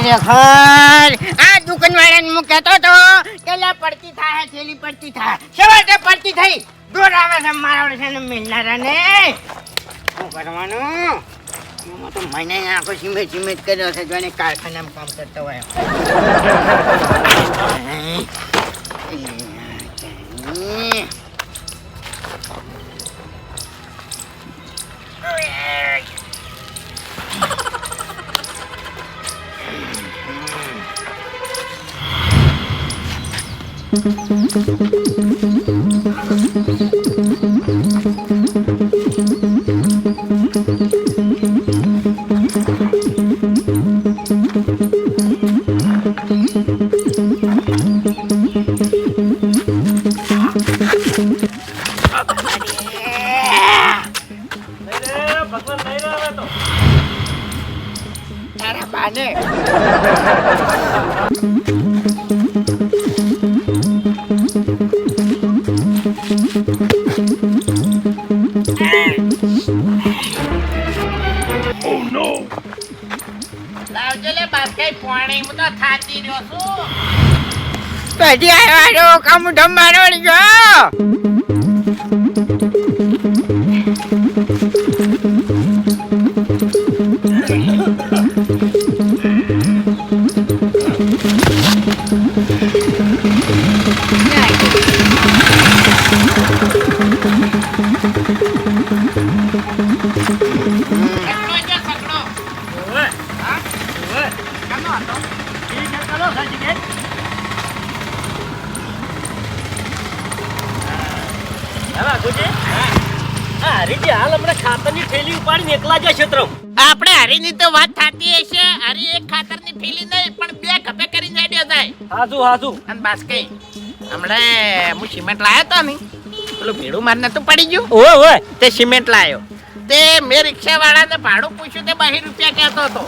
ખરેખર આ દુકાનવાળાને હું કહેતો તો પેલા પડતી થાય, થેલી પડતી થાય. સવારે પડતી થઈ? દોર આવે છે, મારા છે ને મિલનારાને. શું કરવાનું? આખો સિમેન્ટ સિમેન્ટ કર્યો છે જોને કારખાનામાં કામ કરતો હોય. લાવજો લે બાસ્કેટ કામ ધમવાનો તો થાતી થેલી ઉપાડીને એકલા મારો ગયો આપણે હરીની તો વાત થતી હશે. હરી એક ખાતરની થેલી નહીં પણ બે ખપે કરીને હેડ્યો જાય. હાજુ હાજુ. અને બસ કઈ. હમણે હું સિમેન્ટ લાયો તો ને પેલું ભેડું મારને તો પડી ગયું. ઓય ઓય. તે સિમેન્ટ લાયો. તે મેં રિક્ષા વાળાને ભાડું પૂછ્યું તે બાહી રૂપિયા કહેતો હતો.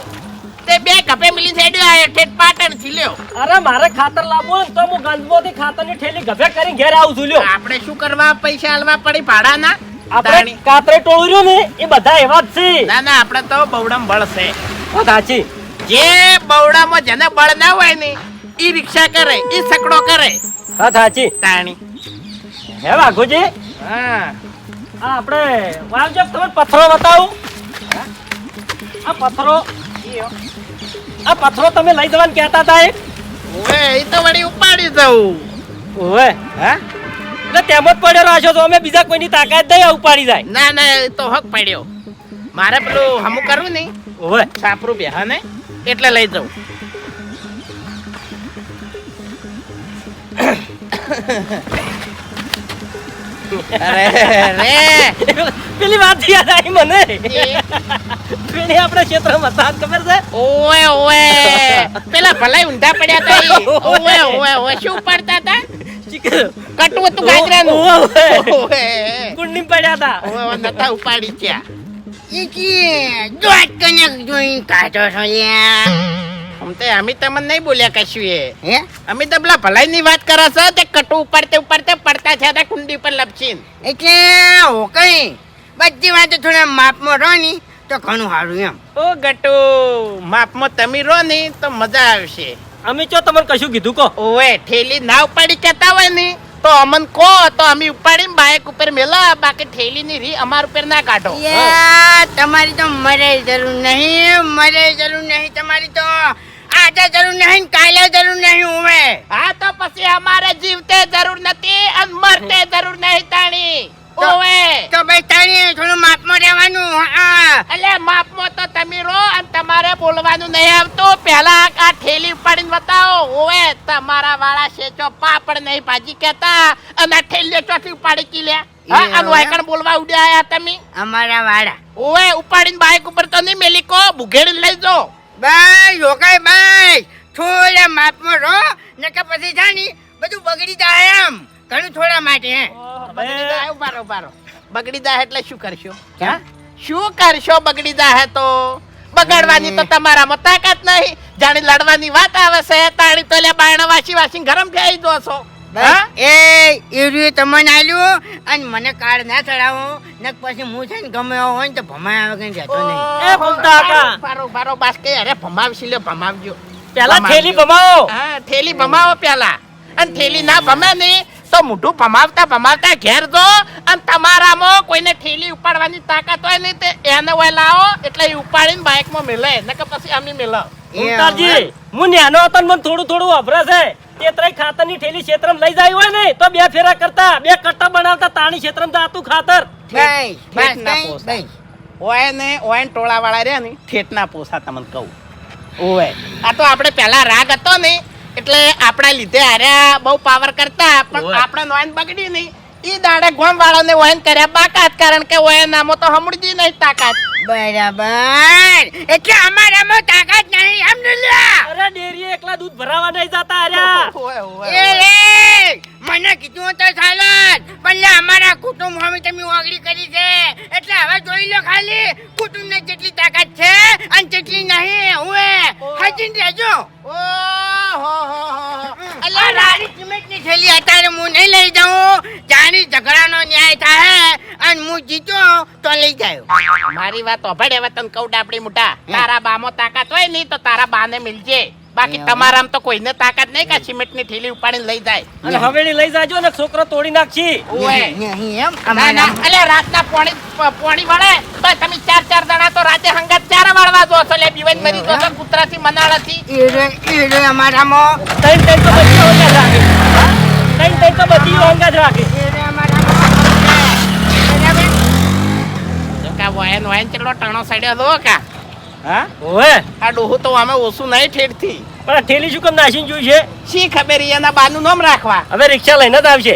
તે બે કપે મિલી હેડ્યો આવ્યો ઠેઠ પાટણથી લ્યો. અરે મારે ખાતર લાવવું તો હું ગંજમોથી ખાતરની થેલી ગભે કરી ઘેર આવું છું લ્યો. આપણે શું કરવા? પૈસા હાલવા પડી ભાડાના? આપણે. કાતરે ટોળું રહ્યું ને એ બધા એવા જ છે. ના ના આપણે તો બવડમ બળ છે. વાત સાચી. જે બવડામાં જેને બળ ના હોય ને ઈ રિક્ષા કરે ઈ સકડો કરે. વાત સાચી. તાણી હે વાઘુજી? હા. આ આપણે વાવજબ તમે પથ્થરો બતાવું. આ પથરો આ પથરો તમે લઈ જવાનું કહેતા હતા એ? ઓએ એ તો વળી ઉપાડી દઉં. ઓએ હા? એટલે તેમ જ પડ્યો રાખ્યો તો અમે બીજા કોઈની તાકાત નહીં ઉપાડી જાય. ના ના તો હક પડ્યો. મારે પેલું હમું કરવું નહીં. ઓવે. છાપરું બે હા ને એટલે લઈ જાઉં. અરે રે. પેલી વાત યાદ આવી મને. પેલી આપણે ક્ષેત્રમાં હતા ખબર છે? પેલા ભલાઈ ઊંધા પડ્યા હતા ઓવે. શું પડતા હતા ગાજરાનું. કુંડી પડ્યા હતા ઓવે ઓવે નતા ઉપાડી ત્યાં ઈ જોત કને જોઈ કાઢો છો લ્યા. તે અમે તમને નહીં બોલ્યા કશું એ. હે? અમે તો પેલા ભલાઈ વાત કરો છો તે કટુ ઉપાડતે ઉપાડતે પડતા હતા કુંડી પર લપસીન. એટલે હો કઈ બધી વાતો થોડા માપમાં રહો ની તો ઘણું સારું એમ. ઓ ગટુ માપમાં તમે રહો ની તો મજા આવશે. અમે ચો તમને કશું કીધું કહો. ઓએ ઠેલી ના ઉપાડી કેતા હોય ને તો અમન કો તો અમે ઉપાડીને બાઇક ઉપર મેલા બાકી ઠેલી ની રી અમાર ઉપર ના કાઢો. તમારી તો મરે જરૂર નહીં મરે જરૂર નહીં તમારી તો આજે જરૂર નહીં કાલે જરૂર નહીં ઉમે હા તો પછી અમારે જીવતે જરૂર નથી અને મરતે જરૂર નહીં તાણી. ઓવે. તો ભાઈ તાણી થોડું માપમાં રહેવાનું એટલે માપમાં તો તમે અને તમારે બોલવાનું નહીં આવતું. પહેલા આ ઠેલી ઉપાડીને બતાવો. ઓવે તમારા વાળા શેચો પાપડ નહીં ભાજી કહેતા. અને ઠેલી ચોથી ઉપાડી કી લે. હા વાયકણ બોલવા ઉડ્યા આયા તમે. અમારા વાડા ઓવે ઉપાડીને બાઈક ઉપર તો નહીં મેલી કો. ભૂગેડી લઈ જો. બાય રોકાય બાય થોડા માપમાં રહો નકર પછી જાની બધું બગડી જાય એમ. ઘણું થોડા માટે હે. બગડી જાય ઉભારો ઉભારો બગડી જાય એટલે શું કરશો? હા? શું કરશો બગડી જાય તો? બગાડવાની તો તમારામાં તાકાત નહીં. જાણે લડવાની વાત આવે છે તાણી તો લે બાયણા વાસી વાસી ગરમ થઈ દો છો. એ એર્યું તમને આલ્યું અને મને કાર્ડ ના ચડાવો. ને પછી હું છે ને ગમે એવો હોય ને તો ભમાય આવે કઈ જતો નહીં. એ ભમતા હતા બારો બારો બાસ કે અરે ભમાવશી લ્યો ભમાવજો. પેલા થેલી ભમાવો. હા થેલી ભમાવો પેલા. અને થેલી ના ભમે નહીં. તો મોઢું પમાવતા પમાવતા ઘેર જો અને તમારામાં કોઈને ઠેલી ઉપાડવાની તાકાત હોય નહીં તે એને હોય લાવો એટલે એ ઉપાડીને બાઇકમાં મેલે. નકર પછી અમે મેલો ઉમતાજી હું ન્યાનો હતો મને થોડું થોડું વપરાશ છે. તેતરાય ખાતરની ઠેલી ક્ષેત્રમાં લઈ જાય હોય ને તો બે ફેરા કરતા બે કટ્ટા બનાવતા તાણી ક્ષેત્રમાં જાતું ખાતર. ના ઓય ને ઓય ટોળા વાળા રહ્યા ને ઠેઠ ના પોસા તમને કહું. ઓય. આ તો આપણે પહેલા રાગ હતો ને એટલે આપણા લીધે હાર્યા બહુ પાવર કરતા પણ આપણે નોઈન બગડી નહીં. ઈ દાડે ગોમ વાળાને વહેન કર્યા બાકાત કારણ કે વહેન નામો તો હમણજી નહીં તાકાત. બરાબર. એટલે અમારામાં તાકાત નહીં સમજ્યા અરે ડેરીએ એકલા દૂધ ભરાવા નહીં જતા અર્યા ઓય, ઓય, એ ઓય. રે મને કીધું તો ચાલત પણ લે અમારા કુટુંબ હવે તમે ઓગળી કરી છે એટલે હવે જોઈ લો ખાલી કુટુંબ ને જેટલી તાકાત છે અને જેટલી નહીં હુએ હજીન રહેજો ઓહ, હો, હો, હો. અલ્લા રાડી સિમેન્ટની થેલી અત્યારે હું નહીં લઈ જાઉં જાણી ઝઘડાનો ન્યાય થાય અને હું જીતો તો લઈ જાયો મારી વાત ઓભળ હવે તને કહું ડાપડી મોટા તારા બામો તાકાત હોય નહીં તો તારા બાને મિલજે. બાકી એવું? તો કોઈને તાકાત નહીં કે સિમેન્ટની થેલી ઉપાડીને લઈ જાય. અને હવેલી લઈ જાજો ને છોકરો તોડી નાખશી. એમ? ના ના અલે રાતના પોણી પોણી વળે. તો તમે ચાર ચાર જણા તો રાતે હંગાત ચાર વાળવા જો છો. લે બીવાઈ મરી જો છો કૂતરાથી મનાળાથી. એ રે એ રે અમારામાં. તઈ તઈ તો બધી હંગાત રાખે. તઈ તઈ તો બધી હંગાત રાખે એ રે અમારામાં બરાબર જો કા વાયન વાયન ચેટલો ટાણો સડ્યો હતો કા. હા? ઓએ આ ડોહું તો અમે ઓછું નહીં ઠેડથી પણ ઠેલી શું કેમ નાસીને જોઈ છે? શી ખબર એના બાનું નામ રાખવા? હવે રિક્ષા લઈને જ આવશે.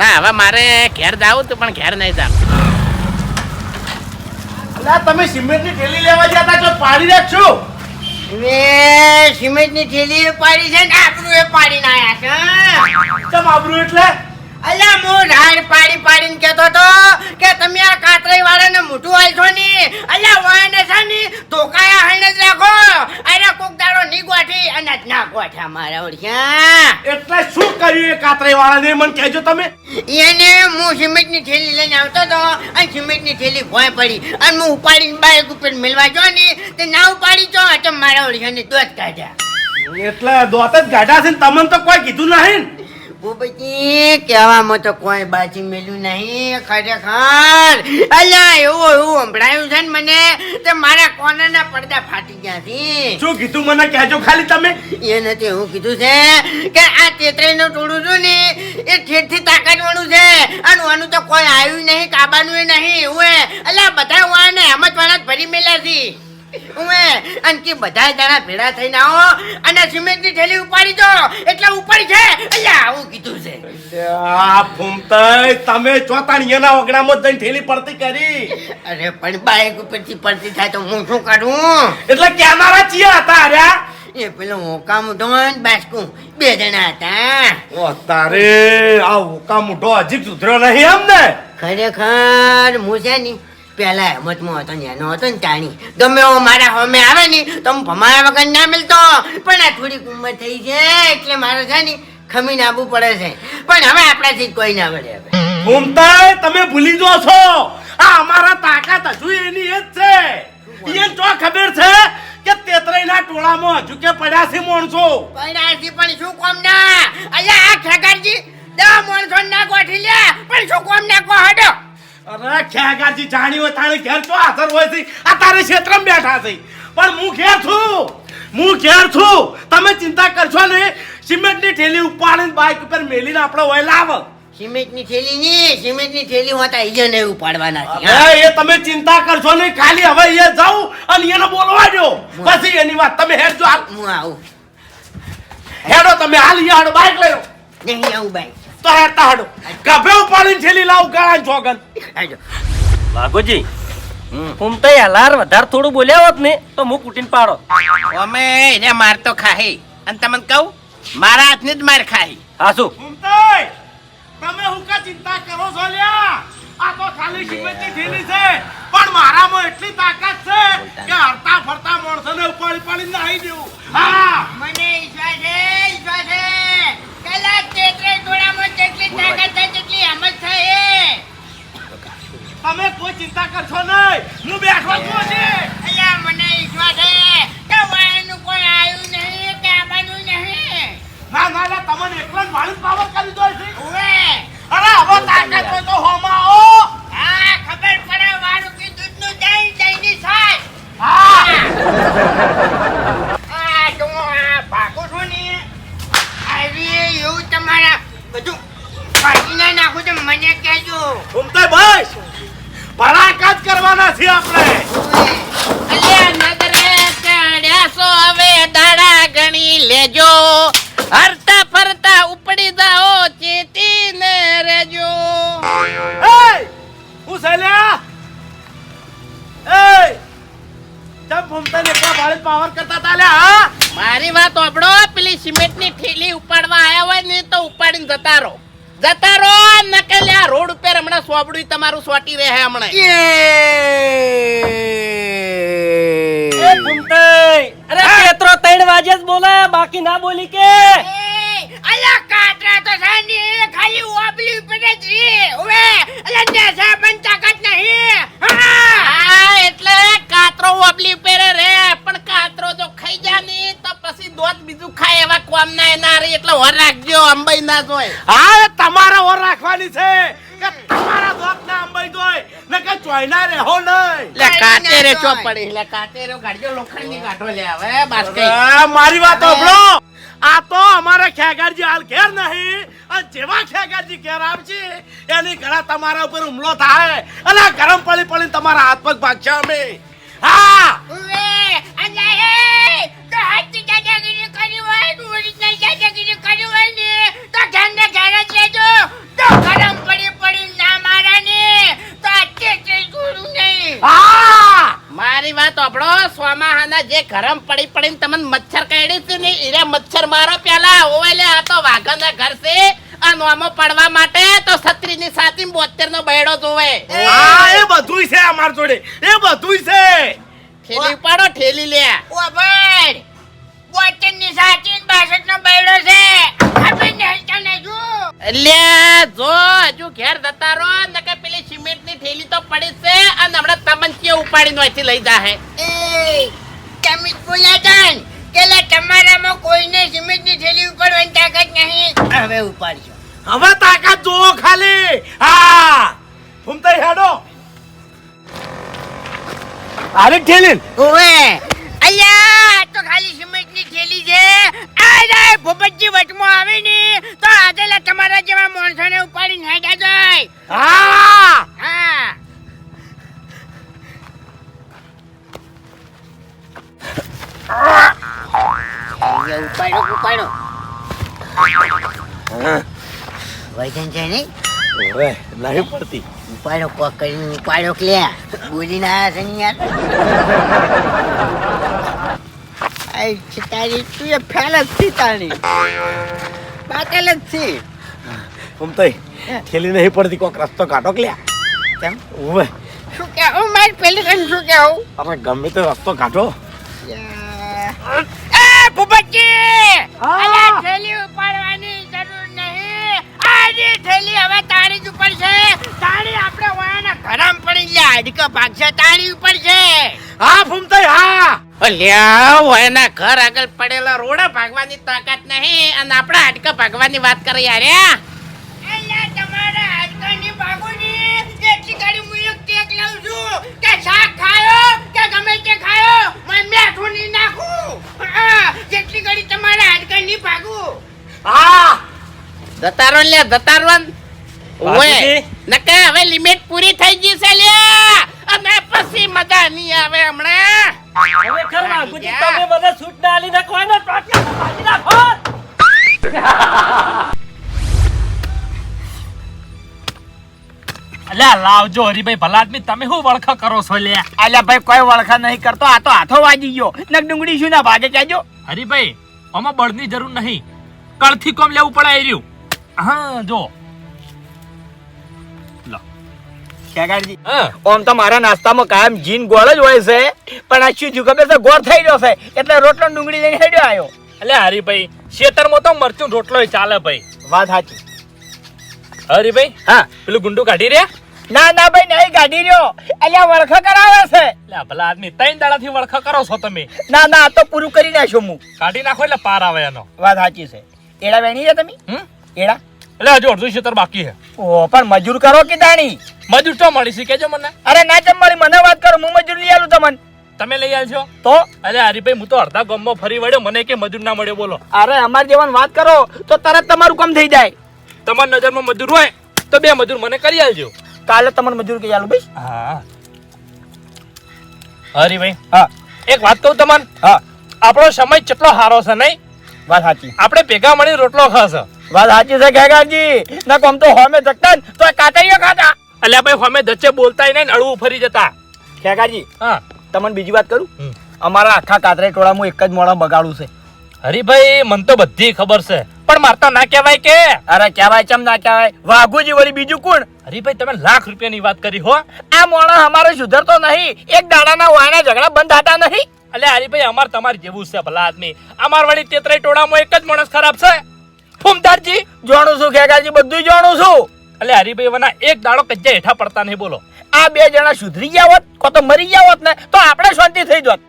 ના હવે મારે ઘેર જાવું તો પણ ઘેર નહીં જાવ. અલા તમે સિમેન્ટની ઠેલી લેવા જતા છો પાડી રાખશો વે સિમેન્ટની ઠેલી પાડી છે ને આપણું એ પાડી આયા છે તમ આબરૂ એટલે? અલ્યા હું રાડ પાડી પાડીને કહેતો તો કે તમે આ કાતરાઈ વાળાને મોઢું આલશો ની અલ્યા વાયને છે ની ધોકાયા હઈને જ રાખો. અરે કોક દાડો ની ગોઠી અને જ ના ગોઠ્યા મારા ઓળખ્યા. એટલે શું કર્યું એ કાતરાઈ વાળાને મને કહેજો તમે. એને હું સિમેન્ટની થેલી લઈને આવતો તો અને સિમેન્ટની થેલી ભોય પડી. અને હું ઉપાડીને બાઈક ઉપર મેળવા જો ને તે ના ઉપાડી જો તો મારા ઓળખ્યાને દોત કાઢ્યા. એટલે દોત જ કાઢ્યા છે ને? તમને તો કોઈ કીધું નહીં ને. કહેવામાં તો કોઈ બાજી મેલ્યું નહીં ખરેખર. અલ્યા એવું એવું સંભળાયું છે ને મને તે મારા કોનાના પડદા ફાટી ગયા છે. શું કીધું મને? કહેજો ખાલી તમે. એ નથી એવું કીધું છે કે આ તેતરાઈનું ટોળું છું ને એ ઠેઠથી તાકાતવાળું છે. અને આનું તો કોઈ આવ્યું નહીં કાબાનું નહીં ઉએ અલ્યા બધા હું આને હમત વાળા ભરી મેલ્યા છે. ઉએ અનકી બધા જણા ભેળા થઈને આવો અને સિમેન્ટની થેલી ઉપાડી દો. એટલે ઉપાડી છે. અલ્યા આવું કીધું છે. આ ફૂમતાય તમે ચોતાણી એના ઓગણામાં જઈને થેલી પડતી કરી. અરે પણ બાઈક ઉપરથી પડતી થાય તો હું શું કરું એટલે કેનારા ચિયા હતા અરે. એ પેલો હોકા મુઢો ને બાસ્કું બે જણા હતા. ઓ તારે આ ઓકા મુઢો હજી સુધર્યો નહીં એમ ને ખરેખર હું છે ને પેલા હેમતમાં હતો ને એનો હતો ને તાણી ગમે એવો મારા હોમે આવે ને તો હું ભમાયા વગર ના મળતો પણ આ થોડીક ઉંમર થઈ છે એટલે મારે છે ને ખમી આવવું પડે છે. પણ હવે આપણાથી કોઈ ના વળે હવે. ફૂમતાઈ તમે ભૂલી જો છો. આ અમારા તાકાત હજુ એની એ જ છે. એને તો ખબર છે કે તેતરાઈના ટોળામાં હજુ કે પડાસી છે માણસો. પણ પણ શું કોમ ના? અલ્યા આ ખેગારજી દા માણસો ના ગોઠી લે પણ શું કોમ ના કો હડો અરે ખ્યાગાજી જાણી હોય તારે ઘેર તો હાજર હોય છે. આ તારે ક્ષેત્રમાં બેઠા છે. પણ હું ઘેર છું. હું ઘેર છું. તમે ચિંતા કરશો ને સિમેન્ટની ઠેલી ઉપાડીને બાઇક ઉપર મેલીને આપણે હોય લાવ. સિમેન્ટની થેલી ની સિમેન્ટની થેલી હોતા ઈજે ને ઉપાડવાના છે. એ તમે ચિંતા કરશો નહીં. ખાલી હવે એ જાઉં અને એને બોલવા દો. પછી એની વાત. તમે હેડજો. હું આવું. હેડો તમે. હાલ હાડો બાઇક લઈ લો. નહીં આવું ભાઈ તો હેડતા હાડો ગભે ઉપાડીને થેલી લાવ ગળા જોગન. વાઘોજી હું તો હલાર વધારે થોડું બોલ્યા હોત ને તો હું કુટીને પાડો. અમે એને માર તો ખાહી. અને તમને કહું મારા હાથની જ માર ખાહી. હાસુ ઉમતાઈ, તમે હું કા ચિંતા કરો છો લ્યા? આ તો ખાલી સિમેન્ટની થેલી છે. પણ મારામાં એટલી તાકાત છે કે હરતા ફરતા માણસોને ઉપાડી પાડીને નાહી દેવું. હા. મને છે ઈચ્છા છે. અલા તેત્રે ગોળામાં જેટલી થાય તેટલી હિંમત થાય એ. તમે કોઈ ચિંતા કરશો નહીં. બેઠો છું છે અલા મને ઈશ્વર છે કે કોઈ આવ્યું નહીં કે આવવાનું નહીં. ના ના ના તમને એકલા છે ઓએ હવે. તાકાત તો હા ખબર પડે વાળું કીધું નું હા. ના મને કહેજો. ઘૂમતે બસ ભડાકા કરવાના છે આપણે. અલ્યા નદરે ચડ્યા હવે દાડા ગણી લેજો. હરતા ફરતા ઉપડી જાઓ ચેતીને રેજો એ હું સલ્યા એ તમ ચમ ઘૂમતાને કા ભાડે પાવર કરતા તાલ્યા હા? મારી વાત આપણો પેલી સિમેન્ટની થેલી ઉપાડવા આયા હોય ને તો ઉપાડીને જતા રહો. જતા રહો નકે લ્યા રોડ ઉપર હમણાં સોબડું તમારું સોટી રહે હમણાં. એ! ફૂમતાઈ, અરે પેત્રો ત્રણ વાગે જ બોલે બાકી ના બોલી કે. અલા કાટરા તો સાની ખાલી ઓબલી ઉપર જ રે ઓવે અલા નેસા પણ તાકાત નહીં. હા. હા એટલે કાતરો ઓબલી પેરે રે પણ કાતરો જો ખાઈ જા ને તો પછી દોત બીજું ખાય એવા કોમ ના એના રે એટલે ઓર રાખજો અંબાઈ ના જોય. હા તમારે ઓર રાખવાની છે કે તમારા દોત ના અંબાઈ જોય ને કે ચોઈના રે હો નહીં. લે કાતે રે ચો પડી લે કાતે રે ગાડીઓ લોખંડની કાઢો લે હવે બસ કઈ. મારી વાત સાંભળો. આ તો અમારે ખેગારજી હાલ ઘેર નહીં અને જેવા ખેગારજી ઘેર આવશે એની ઘણા તમારા ઉપર હુમલો થાય. અને આ ગરમ પડી પડી તમારા હાથ પગ ભાગશે અમે. હા! ઓવે અલા એ તો હાથી દાદાગીરી કરી હોય ને ઓરિજિનલ દાદાગીરી કરી હોય ને તો ઘરને ઘર જ લેજો તો ગરમ પડી પડી ને તો આ તે છોડું નહીં. હા! મારી વાત આપણો સ્વામાહાના જે ગરમ પડી પડીને તમને મચ્છર કરડી છે ને એને મચ્છર મારો પેલા ઓવે લે આ તો વાઘના ઘર છે. આ નોમો પડવા માટે તો છત્રીની સાતી બોતેર નો બૈડો જોવે. હા એ બધુંય છે અમાર જોડે. એ બધુંય છે. ઠેલી પાડો ઠેલી લે. ઓબર બોતેરની સાતી બાસઠ નો બૈડો છે. લે જો હજુ ઘેર જતા રહો નકે પેલી સિમેન્ટની થેલી તો પડી છે અને હમણાં તમંચીએ ઉપાડીને નોથી લઈ જાહે? એ તમે જ બોલ્યા જાન કે લે તમારામાં કોઈને સિમેન્ટની થેલી ઉપાડવાની તાકાત નહીં. હવે ઉપાડજો. હવે તાકાત જોવો ખાલી. હા. ફૂમતાઈ હેડો. અરે ઠેલીન. ઓએ અલ્યા આ તો ખાલી સિમેન્ટની થેલી છે. આ જાય ભૂપતજી વચમાં આવે ને તો આજેલા તમારા જેવા માણસોને ઉપાડી નાખ્યા જાય. હા. હા. ઉપાડો ઉપાડો. વજન છે નહીં નહીં પડતી. ઉપાડો કોક કરીને ઉપાડો કે બોલીને આયા છે ને યાર? તારી તું એ ફેલ જ થી તારી. બાતલ જ થી ફૂમતાઈ ઠેલી નહીં પડતી કોક રસ્તો કાઢો કે કેમ? ઓવે શું કેવું મારી પેલી કઈ શું કહેવું અરે ગમે તે રસ્તો કાઢો. એ ભૂપતજી! અલા થેલી ઉપાડવાની જરૂર થેલી હવે તારી જ ઉપર છે. તારી આપણે વાયાના ઘરામ પડી ગયા. હાડકા ભાગશે તારી ઉપર છે. હા ફૂમતાઈ હા. અલ્યા ઘર આગળ પડેલા રોડા ભાગવાની તાકાત નહીં. અને આપણા હાડકા ભાગવાની વાત કરી યાર અલ્યા તમારા હાડકાની ભાગોની એટલી ગાડી હું એક ટેક લઉં છું. કે શાક ખાયો કે ગમે તે ખાયો મને મેઠું નહીં નાખું હા, જેટલી ગાડી તમારા હાડકાની ભાગું હા જતારો લે જતારો ઓય. નકે હવે લિમિટ પૂરી થઈ ગઈ છે લ્યા અને પછી મજા નહીં આવે હમણાં. હવે ખર વાઘુજી, તમે બધા છૂટ ના આલી નાખવાનો ટોટિયા તો ભાજી નાખો. અલ્યા લાવજો હરીભાઈ ભલા આદમી તમે શું વળખા કરો છો લે? અલ્યા ભાઈ કોઈ વળખા નહીં કરતો આ તો હાથો વાજી ગયો. નક ડુંગળી શું ના ભાગે કહેજો. હરીભાઈ આમાં બળની જરૂર નહીં. કળથી કોમ લેવું પડે એ રહ્યું. હા જો. લો. ઓમ તો મારા નાસ્તામાં કાયમ જીન ગોળ જ હોય છે. પણ આ શું ખબર છે? ગોળ થઈ ગયો છે. એટલે રોટલો ડુંગળી લઈને હેડ્યો આવ્યો. અલ્યા હરીભાઈ ખેતરમાં તો મરચું રોટલો ચાલે ભાઈ. વાત સાચી. હરીભાઈ હા. પેલું ગુંડું કાઢી રહ્યા? ના ના ભાઈ નહીં કાઢી રહ્યો. અલ્યા વળખા કરાવે છે. ભલા આદમી ત્રણ દાડાથી વળખા કરો છો તમે. ના ના આ તો પૂરું કરી નાખ્યો હું. કાઢી નાખો એટલે પાર આવે એનો. વાત સાચી છે. એડા વેણી છે તમે? હમ? એડા? એટલે હજુ અડધું ક્ષેત્ર બાકી છે. ઓ પણ મજૂર કરો કે દાણી? મજૂર તો મળી છે કેજો મને. અરે ના ચમ મારી મને વાત કરો હું મજૂર લઈ આલું તમને. તમે લઈ આવશો તો? અરે હરીભાઈ હું તો અડધા ગામમાં ફરી વળ્યો મને કે મજૂર ના મળ્યો બોલો. અરે અમાર જેવાની વાત કરો તો તરત તમારું કામ થઈ જાય. તમારી નજરમાં મજૂર હોય તો બે મજૂર મને કરી આલજો. કાલે તમને મજૂર કહી આલું ભાઈ. હા. હરીભાઈ હા. એક વાત કહું તમને? હા. આપણો સમય કેટલો સારો છે નહીં? વાત સાચી. આપણે ભેગા મળી રોટલો ખાશે. વાત સાચી છે ગેગાજી ના કોમ તો હોમે જગતા તો કાતરીઓ ખાતા. અલ્યા ભાઈ હોમે ધચ્ચે બોલતાય નહીં ને ફરી જતા. ખેગાજી હા. તમને બીજી વાત કરું? અમારા આખા કાતરે ટોળામાં એક જ મોડા બગાડું છે. હરીભાઈ મને તો બધી ખબર છે. પણ મારતા ના કહેવાય કે. અરે કહેવાય ચમ ના કહેવાય? વાઘુજી વળી બીજું કોણ? હરીભાઈ તમે લાખ રૂપિયાની વાત કરી હો. આ મોણા અમારે સુધરતો નહીં. એક દાડાના વાયના ઝઘડા બંધ હતા નહીં. અલ્યા હરીભાઈ અમાર તમારે જેવું છે ભલા આદમી. અમાર વળી તેતરે ટોળામાં એક જ માણસ ખરાબ છે. ફૂમદારજી જાણું છું ખેગાજી બધું જાણું છું. એટલે હરિભાઈ વના એક દાડો કચ્ચા હેઠા પડતા નહીં બોલો. આ બે જણા સુધરી ગયા હોત, કો તો મરી ગયા હોત ને, તો આપણે શાંતિ થઈ જોત.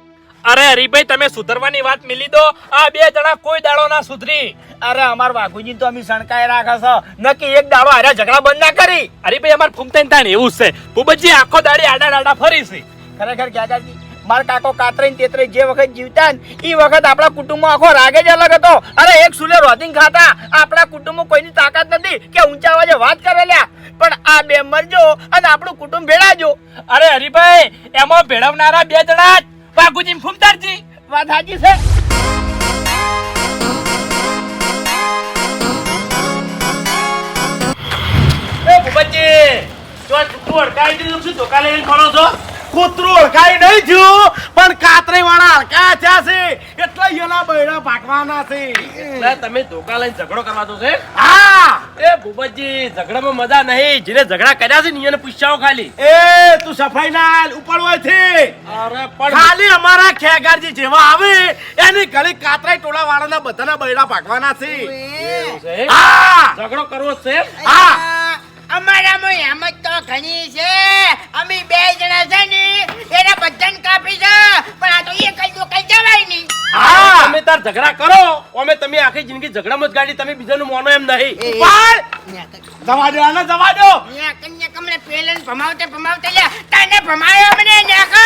અરે હરિભાઈ, તમે સુધરવાની વાત મિલી દો. આ બે જણા કોઈ દાડો ના સુધરી. અરે અમાર વાઘુજી તો અમે સણકાઈ રાખે છે. નક્કી એક દાડો હારે ઝઘડા બંધ ના કરી. હરીભાઈ, અમાર ફૂમતાઈ તાણ એવું છે. ફૂબજી આખો દાડી આડા આડા ફરી છે ખરેખર ખેગાજી માર કાકો કાતરે ને તેતરે જે વખત જીવતા એ વખત આપણા કુટુંબમાં આખો રાગે જ અલગ હતો. અરે, એક સુલે રોધિંગ ખાતા. આપણા કુટુંબમાં કોઈની તાકાત નથી કે ઊંચા અવાજે વાત કરે લ્યા. પણ આ બે મરજો અને આપણું કુટુંબ ભેળાજો. અરે, હરિભાઈ, એમાં ભેળવનારા બે જણા જ. વાઘુજી ને ફૂમતારજી. વાત સાચી છે. એ ભૂપતજી આ કૂતરું અડકાઈ દીધું, શું ધોકા લઈને ફરો છો? કૂતરું અડકાઈ નહીં થયું પણ કાતરી વાળા હડકા થયા છે. એટલે એના બૈડા ભાગવાના છે. તમે ધોકા લઈને ઝઘડો કરવા દો છે? હા. એ ભૂપતજી ઝઘડામાં મજા નહીં. જેને ઝઘડા કર્યા છે ને એને પૂછાવો ખાલી. એ તું સફાઈ ના ઉપાડવા છે. અરે પણ ખાલી અમારા ખેગારજી જેવા આવે એની ઘડી કાતરાઈ ટોળા વાળાના બધાના બૈડા ભાગવાના છે. છે? ઝઘડો કરવો છે? હા. અમારામાં હેમત તો ઘણી છે. અમે બે જણા છે ને એના બધાને કાપી છે. પણ આ તો એક જ દુકાન જવાય નહીં. હા. તમે તાર ઝઘડા કરો. અમે તમે આખી જિંદગી ઝઘડામાં જ ગાડી તમે બીજાનું માનો એમ નહીં. પણ જવા દો આને જવા દો. ન્યા કન્યા કમને પેલન ભમાવતે ભમાવતે લે તને ભમાયો મને ન્યા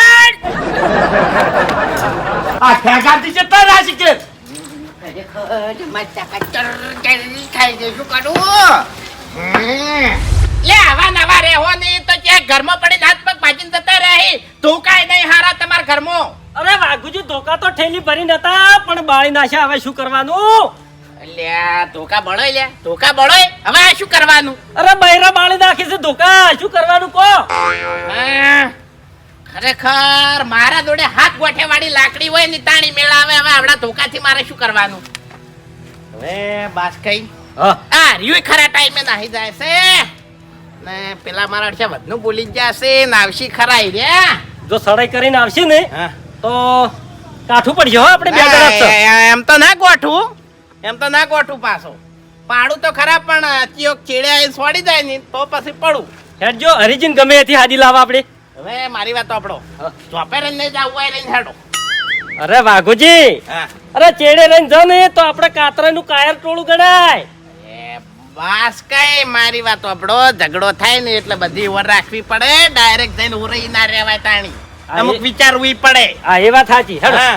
આ ઠેકાતી છે તો રાશી કે ખરેખર મજા કચર ચર થાય છે શું કરું લે આવા નવા રહેવો નહીં તો ત્યાં ઘરમાં પડી હાથ પગ ભાજીને જતા રહી કાંઈ નહીં હારા તમારા ઘરમાં. અરે વાઘુજી ધોકા તો ઠેલી ભરી નતા પણ બાળી નાખ્યા હવે શું કરવાનું? અલ્યા ધોકા બળોય લ્યા ધોકા બળોય. હવે આ શું કરવાનું? અરે બૈરા બાળી નાખી છે ધોકા શું કરવાનું કો ખરેખર મારા જોડે હાથ ગોઠે વાળી લાકડી હોયની તાણી મેળા આવે હવે આવડા ધોકાથી મારે શું કરવાનું? હવે બાસ કઈ. આ રહ્યું ખરા ટાઈમે નાહી જાય છે. ને પેલા મારા અડશે બધું બોલી જશે ને આવશી ખરાઈ રે. જો સડાઈ કરીને આવશે ને તો કાઠું પડશે હો આપણે બે જણા એમ તો ના ગોઠવું. એમ તો ના ગોઠવું પાછો. પાડું તો ખરાબ પણ ચિયોક ચીડે આવીને છોડી જાય ને તો પછી પડું. હેડ જો હરિજીન ગમે એથી હાજી લાવા આપણે. હવે મારી વાત આપણો ચોપે રહીને જાવ હોય રહીને હેડો. અરે વાઘુજી અરે ચેડે રહીને જાઓ ને તો આપણે કાતરાનું કાયર ટોળું ગણાય. બાસ કઈ મારી વાત આપડો ઝઘડો થાય ને એટલે બધી ઓર રાખવી પડે ડાયરેક્ટ જઈને ઉરઈ ના રહેવાય તાણી. અમુક વિચારવું પડે. હા એ વાત સાચી હા.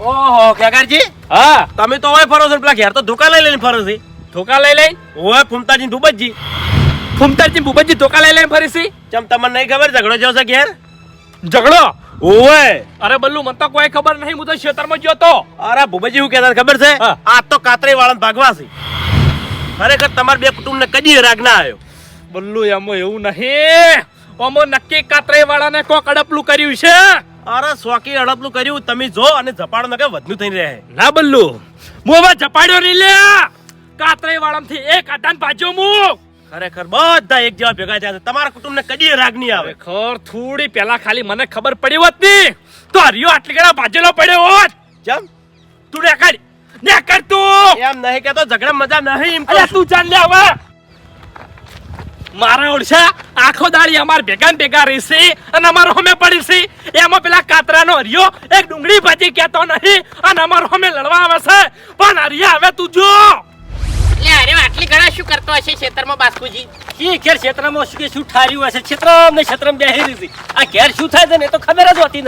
ઓહો કેગારજી હા. તમે તો હવે ફરો છો પેલા ઘેર તો ધોકા લઈ લઈને ફરો છે. ધોકા લઈ લઈ? ઓય ફૂમતાજી ધુબજી ફૂમતાજી ભૂપતજી ધોકા લઈ લઈને ફરી છે ચમ તમને નહીં ખબર ઝઘડો જેવો છે ઘેર? ઝઘડો? ઓય અરે બલ્લુ મને તો કોઈ ખબર નહીં હું તો ખેતરમાં ગયો તો અરે ભૂપેજી હું કહેતા ખબર છે? આ તો કાતરી વાળા ભાગવા છે. ખરેખર તમારા બે કુટુંબને કદી રાગ ના આવ્યો. બલ્લુ એમો એવું નહીં. ઓમો નક્કી કાતરે વાળાને કોક અડપલું કર્યું છે? અરે સોકી અડપલું કર્યું. તમે જો અને ઝપાડો નકે વધુ વધનું થઈ રહે. ના બલ્લુ. હું હવે ઝપાડ્યો નહીં લે કાતરે વાળામાંથી એક આદાન ભાજ્યો હું. ખરેખર બધા એક જેવા ભેગા થયા છે. તમારા કુટુંબને કદી રાગ નહીં આવે. ખર થોડી પેલા ખાલી મને ખબર પડી હોતની તો હરિયો આટલી ગણા ભાજેલો પડ્યો હોત. જમ? તું ને કર તું. એમ નહીં કેતો ઝઘડા મજા નહીં અરે તું જાણ લે હવે. મારા ઓળશા આખો દાડી અમાર ભેગા ભેગા રહેશે અને અમારો હમે પડીશે. એમાં પેલા કાતરાનો હરિયો એક ડુંગળી ભાજી કહેતો નહીં અને અમારો હમે લડવા આવે છે. પણ હરિયા હવે તું જો. એટલે અરે આટલી ઘણા શું કરતો હશે ખેતરમાં બાસ્કુજી? ઈ ઘેર ક્ષેત્રમાં શું કે શું ઠાર્યું હશે? ક્ષેત્રમ ને ક્ષેત્રમ બેહી હતી. આ ઘેર શું થાય છે ને એ તો ખબર જ હોતી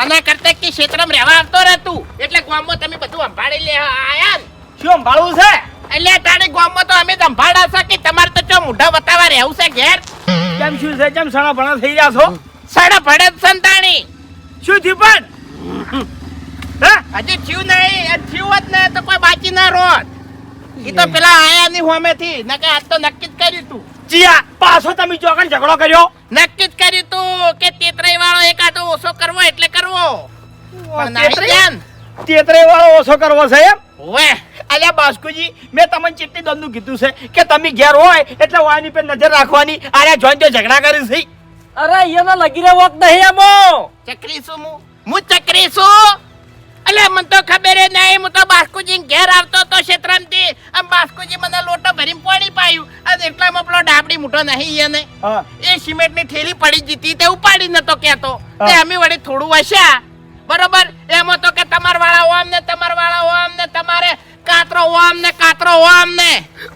આના કરતા કે ક્ષેત્રમાં રહેવા આવતો રહેતું. એટલે ગામમાં તમે બધું સંભાળી લે આયા શું સંભાળવું છે? એટલે તારે ગામમાં તો અમે સંભાળા છે કે તમારે તો ચો મોઢા રહેવું છે ઘેર? કેમ શું છે? કેમ સણા ભણા થઈ રહ્યા છો? સાડા જ સંતાણી. શું થયું પણ? હજી થયું નહીં થયું જ ને તો કોઈ બાકી ના રોત. ઈ તો પેલા આયા ની હોમેથી. નકે આ તો નક્કી જ કર્યું તું. જીયા પાછો તમે ચોકન ઝઘડો કર્યો? નક્કી જ કર્યું તું કે તેતરાઈ વાળો એકાદો ઓછો કરવો એટલે કરવો. પણ તેતરાઈ? વાળો ઓછો કરવો છે એમ? હોવે. અલ્યા બાસ્કુજી મેં તમને ચેટલી દંડું કીધું છે કે તમે ઘેર હોય એટલે વાની પર નજર રાખવાની. આરે જોઈન જો ઝઘડા કરી છે. અરે એનો લગી રહ્યો વોક નહીં એમો. ચકરી છું હું હું ચકરી છું. અલે મને તો ખબર જ નહીં હું તો બાસ્કુજી ઘેર આવતો તો ક્ષેત્રમથી. આમ બાસ્કુજી મને લોટો ભરીને પાણી પાયું. અને એટલામાં પેલો ડાબડી મોટો નહીં એને. એ સિમેન્ટની થેલી પડી જીતી તે ઉપાડી નતો કેતો તે અમે વળી થોડું હસ્યા બરોબર? એમાં તો કે તમાર વાળા ઓમ ને તમાર વાળા ઓમ ને તમારે કાતરો ઓમ ને કાતરો ઓમ ને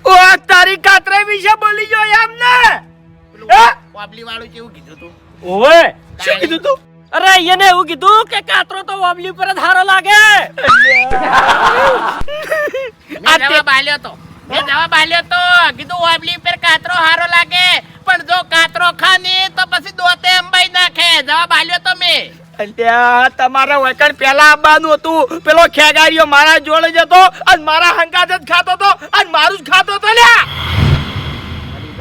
ઓ તારી કાતરે વિશે બોલી જો એમ ને હે? વાળું કેવું કીધું તું? ઓવે શું કીધું તું? અરે એને એવું કીધું કે કાતરો તો વાબલી પર ધારો લાગે. જવાબ આલ્યો તો. એ જવાબ આલ્યો તો. કીધું વાબલી પર કાતરો હારો લાગે. પણ જો કાતરો ખાની તો પછી દોતે અંબાઈ નાખે. જવાબ આલ્યો તો મેં. તમારે તમારા વચન પેલા આવવાનું હતું. પેલો ખેગારીઓ મારા જોડે જતો અને મારા હંકાજ જ ખાતો હતો અને મારું જ ખાતો તો લ્યા.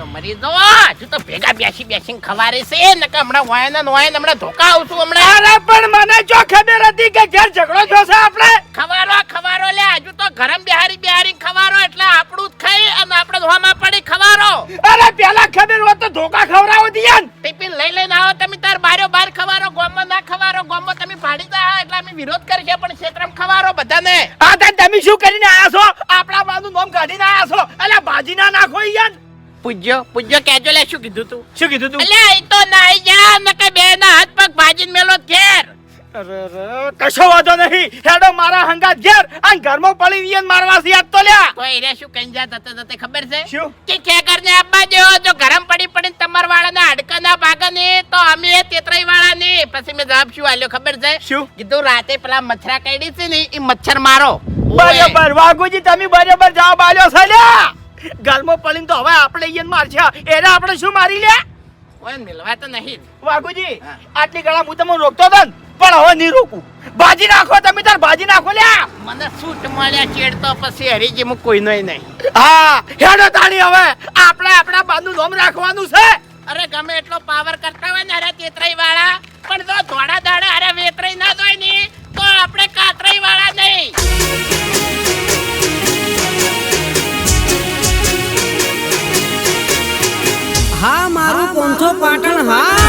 જો મરી જો હજુ તો ભેગા બેસી બેસીને ખવારે છે. ને કે હમણાં વાયન ને વાયન હમણાં ધોકા આવશું હમણાં. અરે પણ મને જો ખબર હતી કે ઘેર ઝઘડો થશે આપણે. ખવારો ખવારો લે. હજુ તો ગરમ બિહારી બિહારી ખવારો એટલે આપણું જ ખાઈ અને આપણે ધોવામાં પડી ખવારો. અરે પેલા ખબર હોત તો ધોકા ખવડાવો દિયાન. ટિફિન લઈ લઈને આવો. તમે તાર બારો બાર ખવારો ગોમમાં ના ખવારો. ગોમમાં તમે ભાડી દા એટલે અમે વિરોધ કરશે પણ ક્ષેત્રમાં ખવારો બધાને. હા તમે શું કરીને આયા છો? આપણા બાનું નામ કાઢીને આયા છો. અલ્યા ભાજી ના નાખો યાર પૂજ્યો પૂજ્યો કેજો લે શું કીધું તું? શું કીધું તું? અલ્યા ઈ તો નાઈ જા નકે બે ના હાથ પગ ભાજીને મેલો ઘેર. અરે રે કશો વાંધો નહીં. હેડો મારા હંગા ઘેર. આ ઘરમાં પડી વિયન મારવા છે તો લ્યા કોઈ રે શું કઈ જા તતે તતે ખબર છે? શું? કે ખેકર ને આપવા દેવો જો ગરમ પડી પડી તમાર વાળાના હડકા ના ભાગે ને તો અમે તેતરાઈ વાળા ને પછી મેં જવાબ શું આલ્યો ખબર છે? શું? કીધું રાતે પેલા મચ્છરા કાઢી છે ને એ મચ્છર મારો. બરાબર વાઘુજી તમે બરાબર જવાબ આલ્યો છે લ્યા ઘરમાં પડીને તો હવે આપણે ઈયન મારશે. એને આપણે શું મારી લ્યા ઓય મિલવા તો નહીં વાઘુજી આટલી ગળા હું તમને રોકતો હતો પણ હવે નહીં રોકું. ભાજી નાખો તમે તાર ભાજી નાખો લ્યા મને સૂટ મળ્યા ચેડતો પછી હરીજી હું કોઈનો નહીં. હા હેડો તાણી હવે. આપણે આપણા બાનું નોમ રાખવાનું છે. અરે ગમે એટલો પાવર કરતા હોય ને અરે તેતરાઈ વાળા પણ જો થોડા દાડા અરે વેતરાઈ ના દોય ને તો આપણે કાતરાઈ વાળા નહીં. પોંથો પાટણ હા.